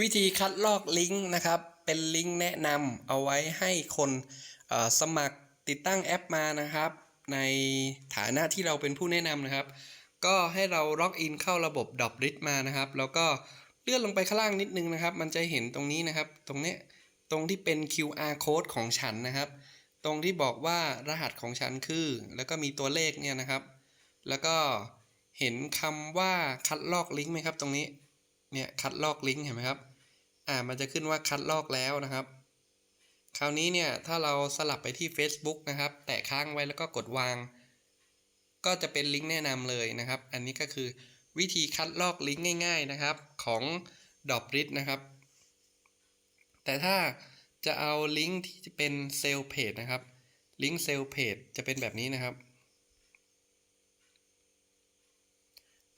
วิธีคัดลอกลิงก์นะครับ เป็นลิงก์แนะนำเอาไว้ให้คนสมัครติดตั้งแอปมานะครับ ในฐานะที่เราเป็นผู้แนะนำนะครับ ก็ให้เราล็อกอินเข้าระบบดอบริดมานะครับ แล้วก็เลื่อนลงไปข้างล่างนิดนึงนะครับ มันจะเห็นตรงนี้นะครับ ตรงเนี้ยตรงที่เป็น QR code ของฉันนะครับ ตรงที่บอกว่ารหัสของฉันคือ แล้วก็มีตัวเลขเนี่ยนะครับ แล้วก็เห็นคำว่าคัดลอกลิงก์ไหมครับตรงนี้ เนี่ยคัดลอกลิงก์เห็นไหมครับอ่ามันจะขึ้นว่าคัดลอกแล้วนะครับ คราวนี้เนี่ยถ้าเราสลับไปที่ Facebook นะครับ แตะค้างไว้แล้วก็กดวาง ก็จะเป็นลิงก์แนะนำเลยนะครับ อันนี้ก็คือวิธีคัดลอกลิงก์ง่าย ๆนะครับ ของดอบริดนะครับ แต่ถ้าจะเอาลิงก์ที่จะเป็นเซลล์เพจนะครับลิงก์เซลล์เพจจะเป็นแบบนี้นะครับ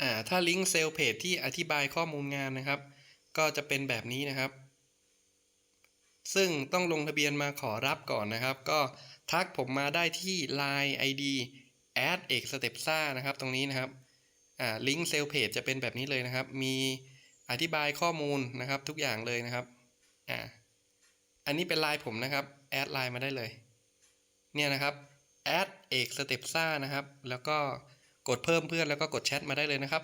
อ่าถ้าลิงก์เซลล์เพจที่อธิบายข้อมูลงานนะครับ ก็จะเป็นแบบนี้นะครับ ซึ่งต้องลงทะเบียนมาขอรับก่อนนะครับ ก็ทักผมมาได้ที่ Line ID แอดเอกสเต็ปซ่านะครับ ตรงนี้นะครับลิงก์เซลล์เพจจะเป็นแบบนี้เลยนะครับ มีอธิบายข้อมูลนะครับ ทุกอย่างเลยนะครับอ่าอันนี้เป็นไลน์ผมนะครับ แอดไลน์มาได้เลย เนี่ยนะครับแอดเอกสเต็ปซ่านะครับ แล้วก็ กดเพิ่มเพื่อนแล้วก็กดแชทมาได้เลยนะครับ